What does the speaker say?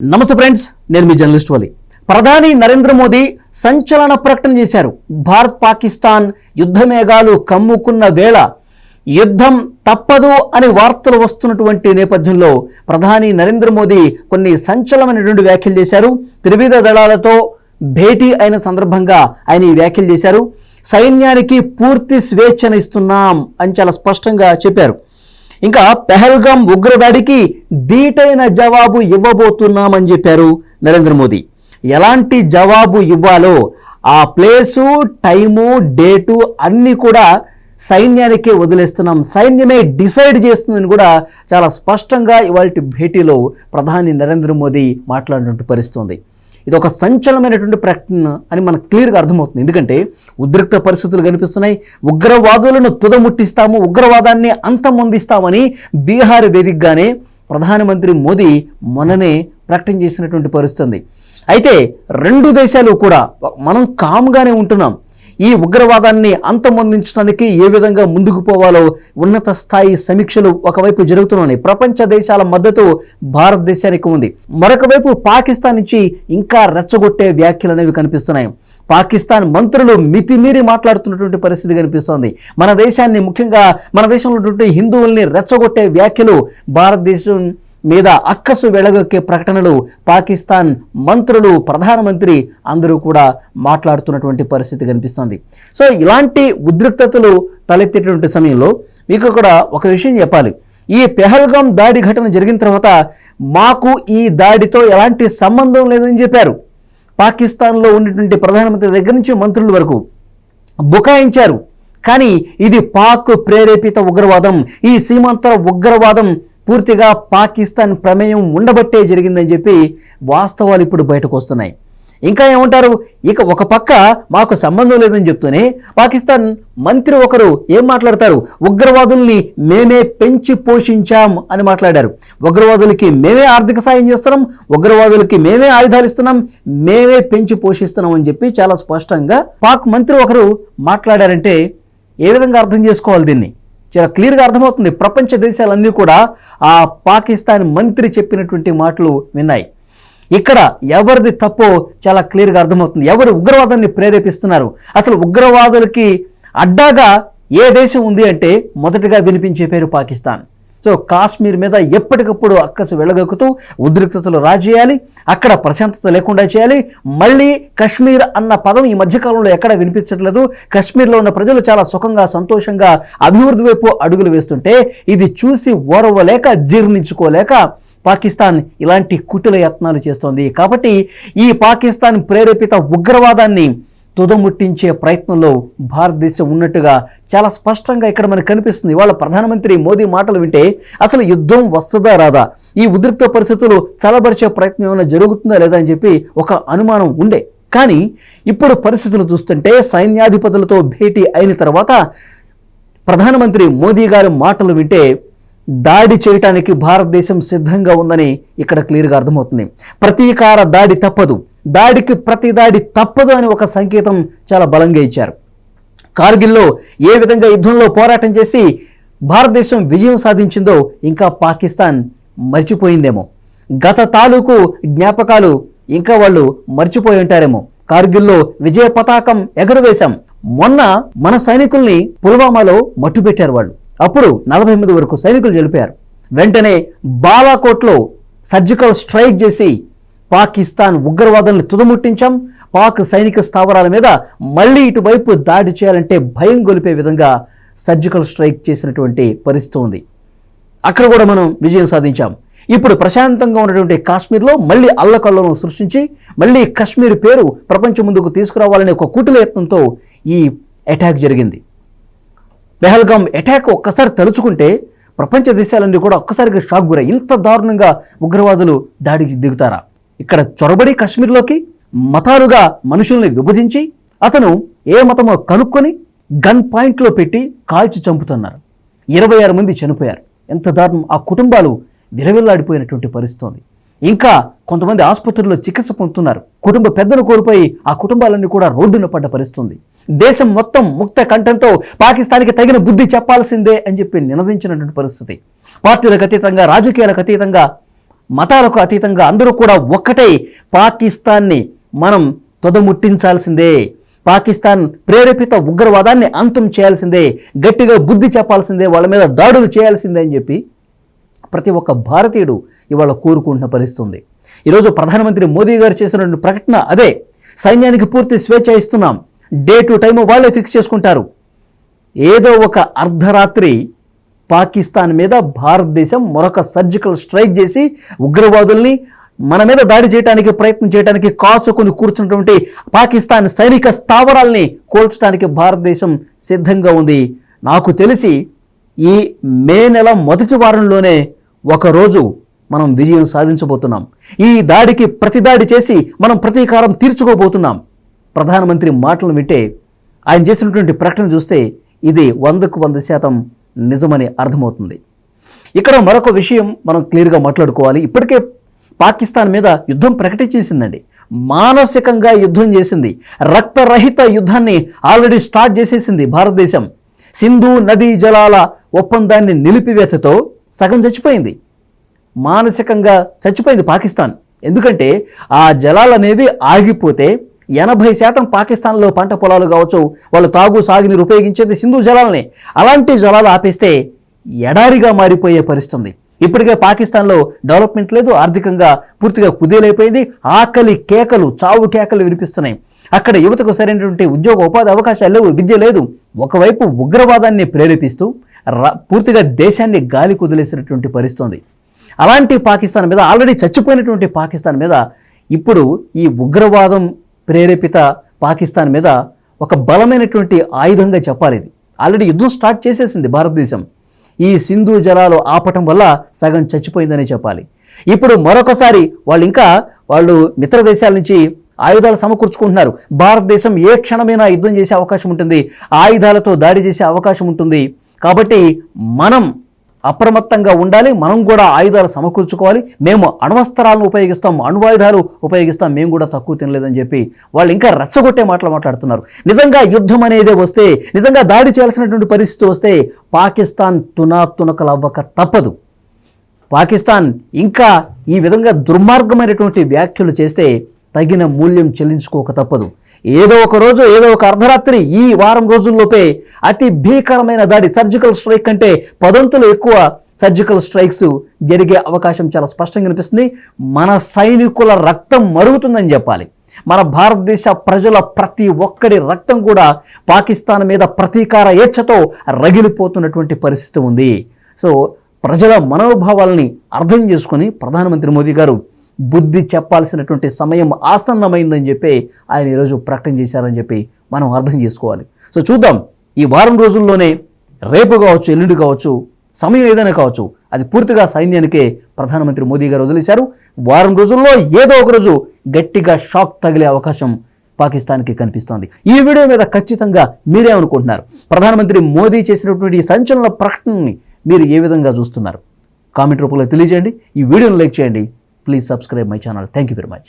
నమస్తే ఫ్రెండ్స్ నేను మీ జర్నలిస్ట్ వలి. ప్రధాని నరేంద్ర మోదీ సంచలన ప్రకటన చేశారు. భారత్ పాకిస్తాన్ యుద్ధ మేఘాలు కమ్ముకున్న వేళ యుద్ధం తప్పదు అని వార్తలు వస్తున్నటువంటి నేపథ్యంలో ప్రధాని నరేంద్ర మోదీ కొన్ని సంచలనమైనటువంటి వ్యాఖ్యలు చేశారు. త్రివిధ దళాలతో భేటీ అయిన సందర్భంగా ఆయన ఈ వ్యాఖ్యలు చేశారు. సైన్యానికి పూర్తి స్వేచ్ఛనిస్తున్నాం అని చాలా స్పష్టంగా చెప్పారు. ఇంకా పెహల్గాం ఉగ్రదాడికి దీటైన జవాబు ఇవ్వబోతున్నామని చెప్పారు నరేంద్ర మోదీ. ఎలాంటి జవాబు ఇవ్వాలో ఆ ప్లేసు టైము డేటు అన్నీ కూడా సైన్యానికే వదిలేస్తున్నాం. సైన్యమే డిసైడ్ చేస్తుందని కూడా చాలా స్పష్టంగా ఇవాళ భేటీలో ప్రధాని నరేంద్ర మోదీ మాట్లాడినట్టు పరిస్తుంది ఇది ఒక సంచలనమైనటువంటి ప్రకటన అని మనకు క్లియర్గా అర్థమవుతుంది. ఎందుకంటే ఉద్రిక్త పరిస్థితులు కనిపిస్తున్నాయి. ఉగ్రవాదులను తుదముట్టిస్తాము. ఉగ్రవాదాన్ని అంతమొందిస్తామని బీహార్ వేదికగానే ప్రధానమంత్రి మోదీ మొన్ననే ప్రకటన చేసినటువంటి పరిస్థితి అయితే రెండు దేశాలు కూడా మనం కామ్గానే ఉంటున్నాం. ఈ ఉగ్రవాదాన్ని అంతమొందించడానికి ఏ విధంగా ముందుకు పోవాలో ఉన్నత స్థాయి సమీక్షలు ఒకవైపు జరుగుతున్నాయి. ప్రపంచ దేశాల మద్దతు భారతదేశానికి ఉంది. మరొక వైపు పాకిస్తాన్ నుంచి ఇంకా రెచ్చగొట్టే వ్యాఖ్యలు అనేవి కనిపిస్తున్నాయి. పాకిస్తాన్ మంత్రులు మితిమీరి మాట్లాడుతున్నటువంటి పరిస్థితి కనిపిస్తోంది. మన దేశాన్ని ముఖ్యంగా మన దేశంలో ఉన్నటువంటి హిందువుల్ని రెచ్చగొట్టే వ్యాఖ్యలు భారతదేశం మీద అక్కసు వెళగొక్కే ప్రకటనలు పాకిస్తాన్ మంత్రులు ప్రధానమంత్రి అందరూ కూడా మాట్లాడుతున్నటువంటి పరిస్థితి కనిపిస్తుంది. సో ఇలాంటి ఉద్రిక్తతలు తలెత్తేటువంటి సమయంలో మీకు కూడా ఒక విషయం చెప్పాలి. ఈ పెహల్గాం దాడి ఘటన జరిగిన తర్వాత మాకు ఈ దాడితో ఎలాంటి సంబంధం లేదని చెప్పారు. పాకిస్తాన్లో ఉన్నటువంటి ప్రధానమంత్రి దగ్గర నుంచి మంత్రుల వరకు బుకాయించారు. కానీ ఇది పాక్ ప్రేరేపిత ఉగ్రవాదం ఈ సీమాంతర ఉగ్రవాదం పూర్తిగా పాకిస్తాన్ ప్రమేయం ఉండబట్టే జరిగిందని చెప్పి వాస్తవాలు ఇప్పుడు బయటకు వస్తున్నాయి. ఇంకా ఏమంటారు? ఇక ఒక పక్క మాకు సంబంధం లేదని చెప్తూనే పాకిస్తాన్ మంత్రి ఒకరు ఏం మాట్లాడతారు? ఉగ్రవాదుల్ని మేమే పెంచి పోషించాం అని మాట్లాడారు. ఉగ్రవాదులకి మేమే ఆర్థిక సాయం చేస్తున్నాం ఉగ్రవాదులకి మేమే ఆయుధాలు ఇస్తున్నాం మేమే పెంచి పోషిస్తున్నాం అని చెప్పి చాలా స్పష్టంగా పాక్ మంత్రి ఒకరు మాట్లాడారంటే ఏ విధంగా అర్థం చేసుకోవాలి దీన్ని? చాలా క్లియర్గా అర్థమవుతుంది. ప్రపంచ దేశాలన్నీ కూడా ఆ పాకిస్తాన్ మంత్రి చెప్పినటువంటి మాటలు విన్నాయి. ఇక్కడ ఎవరిది తప్పో చాలా క్లియర్గా అర్థమవుతుంది. ఎవరు ఉగ్రవాదాన్ని ప్రేరేపిస్తున్నారు? అసలు ఉగ్రవాదులకి అడ్డాగా ఏ దేశం ఉంది అంటే మొదటగా వినిపించే పేరు పాకిస్తాన్. సో కాశ్మీర్ మీద ఎప్పటికప్పుడు అక్కసు వెళ్ళగక్కుతూ ఉద్రిక్తతలు రాజేయాలి అక్కడ ప్రశాంతత లేకుండా చేయాలి. మళ్ళీ కశ్మీర్ అన్న పదం ఈ మధ్యకాలంలో ఎక్కడ వినిపించట్లేదు. కశ్మీర్లో ఉన్న ప్రజలు చాలా సుఖంగా సంతోషంగా అభివృద్ధి వైపు అడుగులు వేస్తుంటే ఇది చూసి ఓరవలేక జీర్ణించుకోలేక పాకిస్తాన్ ఇలాంటి కుటిల యత్నాలు చేస్తోంది. కాబట్టి ఈ పాకిస్తాన్ ప్రేరేపిత ఉగ్రవాదాన్ని తుదముట్టించే ప్రయత్నంలో భారతదేశం ఉన్నట్టుగా చాలా స్పష్టంగా ఇక్కడ మనకు కనిపిస్తుంది. ఇవాళ ప్రధానమంత్రి మోదీ మాటలు వింటే అసలు యుద్ధం వస్తుందా రాదా? ఈ ఉద్రిక్త పరిస్థితులు చలబరిచే ప్రయత్నం ఏమైనా జరుగుతుందా లేదా అని చెప్పి ఒక అనుమానం ఉండే. కానీ ఇప్పుడు పరిస్థితులు చూస్తుంటే సైన్యాధిపతులతో భేటీ అయిన తర్వాత ప్రధానమంత్రి మోదీ గారి మాటలు వింటే దాడి చేయటానికి భారతదేశం సిద్ధంగా ఉందని ఇక్కడ క్లియర్గా అర్థమవుతుంది. ప్రతీకార దాడి తప్పదు. దాడికి ప్రతి దాడి తప్పదు అని ఒక సంకేతం చాలా బలంగా ఇచ్చారు. కార్గిల్లో ఏ విధంగా యుద్ధంలో పోరాటం చేసి భారతదేశం విజయం సాధించిందో ఇంకా పాకిస్తాన్ మర్చిపోయిందేమో. గత తాలూకు జ్ఞాపకాలు ఇంకా వాళ్ళు మర్చిపోయి ఉంటారేమో. కార్గిల్లో విజయ పతాకం ఎగరవేశాం. మొన్న మన సైనికుల్ని పుల్వామాలో మట్టుపెట్టారు వాళ్ళు. అప్పుడు నలభై ఎనిమిది వరకు సైనికులు జరిపారు వెంటనే బాలాకోట్లో సర్జికల్ స్ట్రైక్ చేసి పాకిస్తాన్ ఉగ్రవాదాన్ని తుదముట్టించాం. పాక్ సైనిక స్థావరాల మీద మళ్ళీ ఇటువైపు దాడి చేయాలంటే భయం గొలిపే విధంగా సర్జికల్ స్ట్రైక్ చేసినటువంటి పరిస్థితి ఉంది. అక్కడ కూడా మనం విజయం సాధించాం. ఇప్పుడు ప్రశాంతంగా ఉన్నటువంటి కాశ్మీర్లో మళ్ళీ అల్లకల్లను సృష్టించి మళ్ళీ కాశ్మీర్ పేరు ప్రపంచం ముందుకు తీసుకురావాలనే ఒక కుటుల యత్నంతో ఈ అటాక్ జరిగింది. పెహల్గాం అటాక్ ఒక్కసారి తలుచుకుంటే ప్రపంచ దేశాలన్నీ కూడా ఒక్కసారిగా షాక్ గురై ఇంత దారుణంగా ఉగ్రవాదులు దాడికి దిగుతారా? ఇక్కడ చొరబడి కాశ్మీర్లోకి మతాలుగా మనుషుల్ని విభజించి అతను ఏ మతమో కనుక్కొని గన్ పాయింట్లో పెట్టి కాల్చి చంపుతున్నారు. ఇరవై ఆరు మంది చనిపోయారు. ఎంత దారుణం. ఆ కుటుంబాలు విలవిల్లాడిపోయినటువంటి పరిస్థితి ఉంది ఇంకా కొంతమంది ఆసుపత్రుల్లో చికిత్స పొందుతున్నారు. కుటుంబ పెద్దను కోల్పోయి ఆ కుటుంబాలన్నీ కూడా రోడ్డున పడ్డ పరిస్థితుంది. దేశం మొత్తం ముక్త కంఠంతో పాకిస్తాన్కి తగిన బుద్ధి చెప్పాల్సిందే అని చెప్పి నినదించినటువంటి పరిస్థితి. పార్టీలకు అతీతంగా రాజకీయాలకు అతీతంగా మతాలకు అతీతంగా అందరూ కూడా ఒక్కటై పాకిస్తాన్ని మనం తొదముట్టించాల్సిందే. పాకిస్తాన్ ప్రేరేపిత ఉగ్రవాదాన్ని అంతం చేయాల్సిందే. గట్టిగా బుద్ధి చెప్పాల్సిందే. వాళ్ళ మీద దాడులు చేయాల్సిందే అని చెప్పి ప్రతి ఒక్క భారతీయుడు ఇవాళ కోరుకుంటున్న పరిస్థితి ఉంది ఈరోజు ప్రధానమంత్రి మోదీ గారు చేసినటువంటి ప్రకటన అదే. సైన్యానికి పూర్తి స్వేచ్ఛ ఇస్తున్నాం. డే టు టైం వాళ్ళే ఫిక్స్ చేసుకుంటారు. ఏదో ఒక అర్ధరాత్రి పాకిస్తాన్ మీద భారతదేశం మరొక సర్జికల్ స్ట్రైక్ చేసి ఉగ్రవాదుల్ని మన మీద దాడి చేయడానికి ప్రయత్నం చేయడానికి కాసుకొని కూర్చున్నటువంటి పాకిస్తాన్ సైనిక స్థావరాల్ని కూల్చడానికి భారతదేశం సిద్ధంగా ఉంది. నాకు తెలిసి ఈ మే నెల మొదటి వారంలోనే ఒకరోజు మనం విజయం సాధించబోతున్నాం. ఈ దాడికి ప్రతిదాడి చేసి మనం ప్రతీకారం తీర్చుకోబోతున్నాం. ప్రధానమంత్రి మాటలు వింటే ఆయన చేసినటువంటి ప్రకటన చూస్తే ఇది వందకు వంద శాతం నిజమని అర్థమవుతుంది. ఇక్కడ మరొక విషయం మనం క్లియర్గా మాట్లాడుకోవాలి. ఇప్పటికే పాకిస్తాన్ మీద యుద్ధం ప్రకటించేసిందండి. మానసికంగా యుద్ధం చేసింది. రక్తరహిత యుద్ధాన్ని ఆల్రెడీ స్టార్ట్ చేసేసింది భారతదేశం. సింధు నదీ జలాల ఒప్పందాన్ని నిలిపివేతతో సగం చచ్చిపోయింది. మానసికంగా చచ్చిపోయింది పాకిస్తాన్. ఎందుకంటే ఆ జలాలు అనేవి ఆగిపోతే ఎనభై శాతం పాకిస్తాన్లో పంట పొలాలు కావచ్చు వాళ్ళు తాగు సాగునీరు ఉపయోగించేది సింధు జలాలనే. అలాంటి జలాలు ఆపేస్తే ఎడారిగా మారిపోయే పరిస్థితుంది. ఇప్పటికే పాకిస్తాన్లో డెవలప్మెంట్ లేదు ఆర్థికంగా పూర్తిగా కుదేలైపోయింది ఆకలి కేకలు చావు కేకలు వినిపిస్తున్నాయి. అక్కడ యువతకు సరైనటువంటి ఉద్యోగ ఉపాధి అవకాశాలు లేవు విద్య లేదు. ఒకవైపు ఉగ్రవాదాన్ని ప్రేరేపిస్తూ పూర్తిగా దేశాన్ని గాలి కుదిలేసినటువంటి పరిస్థితి ఉంది అలాంటి పాకిస్తాన్ మీద ఆల్రెడీ చచ్చిపోయినటువంటి పాకిస్తాన్ మీద ఇప్పుడు ఈ ఉగ్రవాదం ప్రేరేపిత పాకిస్తాన్ మీద ఒక బలమైనటువంటి ఆయుధంగా చెప్పాలి ఇది. ఆల్రెడీ యుద్ధం స్టార్ట్ చేసేసింది భారతదేశం. ఈ సింధు జలాలు ఆపటం వల్ల సగం చచ్చిపోయిందని చెప్పాలి. ఇప్పుడు మరొకసారి వాళ్ళు ఇంకా వాళ్ళు మిత్ర దేశాల నుంచి ఆయుధాలు సమకూర్చుకుంటున్నారు. భారతదేశం ఏ క్షణమైనా యుద్ధం చేసే అవకాశం ఉంటుంది. ఆయుధాలతో దాడి చేసే అవకాశం ఉంటుంది. కాబట్టి మనం అప్రమత్తంగా ఉండాలి. మనం కూడా ఆయుధాలు సమకూర్చుకోవాలి. మేము అణ్వస్త్రాలను ఉపయోగిస్తాం అణ్వాయుధాలు ఉపయోగిస్తాం. మేము కూడా తక్కువ తినలేదని చెప్పి వాళ్ళు ఇంకా రెచ్చగొట్టే మాటలు మాట్లాడుతున్నారు. నిజంగా యుద్ధం అనేది వస్తే నిజంగా దాడి చేయాల్సినటువంటి పరిస్థితి వస్తే పాకిస్తాన్ తునాతునకలు అవ్వక తప్పదు. పాకిస్తాన్ ఇంకా ఈ విధంగా దుర్మార్గమైనటువంటి వ్యాఖ్యలు చేస్తే తగిన మూల్యం చెల్లించుకోక తప్పదు. ఏదో ఒక రోజు ఏదో ఒక అర్ధరాత్రి ఈ వారం రోజుల్లోపే అతి భీకరమైన దాడి సర్జికల్ స్ట్రైక్ కంటే పదంతులు ఎక్కువ సర్జికల్ స్ట్రైక్స్ జరిగే అవకాశం చాలా స్పష్టంగా కనిపిస్తుంది. మన సైనికుల రక్తం మరుగుతుందని చెప్పాలి. మన భారతదేశ ప్రజల ప్రతి ఒక్కడి రక్తం కూడా పాకిస్తాన్ మీద ప్రతీకార ఏచ్ఛతో రగిలిపోతున్నటువంటి పరిస్థితి ఉంది. సో ప్రజల మనోభావాల్ని అర్థం చేసుకొని ప్రధానమంత్రి మోదీ గారు బుద్ధి చెప్పాల్సినటువంటి సమయం ఆసన్నమైందని చెప్పి ఆయన ఈరోజు ప్రకటన చేశారని చెప్పి మనం అర్థం చేసుకోవాలి. సో చూద్దాం ఈ వారం రోజుల్లోనే రేపు కావచ్చు ఎల్లుండి కావచ్చు సమయం ఏదైనా కావచ్చు అది పూర్తిగా సైన్యానికే ప్రధానమంత్రి మోదీ గారు వదిలేశారు. వారం రోజుల్లో ఏదో ఒక రోజు గట్టిగా షాక్ తగిలే అవకాశం పాకిస్తాన్కి కనిపిస్తోంది. ఈ వీడియో మీద ఖచ్చితంగా మీరే అనుకుంటున్నారు. ప్రధానమంత్రి మోదీ చేసినటువంటి ఈ సంచలన ప్రకటనని మీరు ఏ విధంగా చూస్తున్నారు? కామెంట్ రూపంలో తెలియజేయండి. ఈ వీడియోను లైక్ చేయండి. please subscribe my channel. Thank you very much.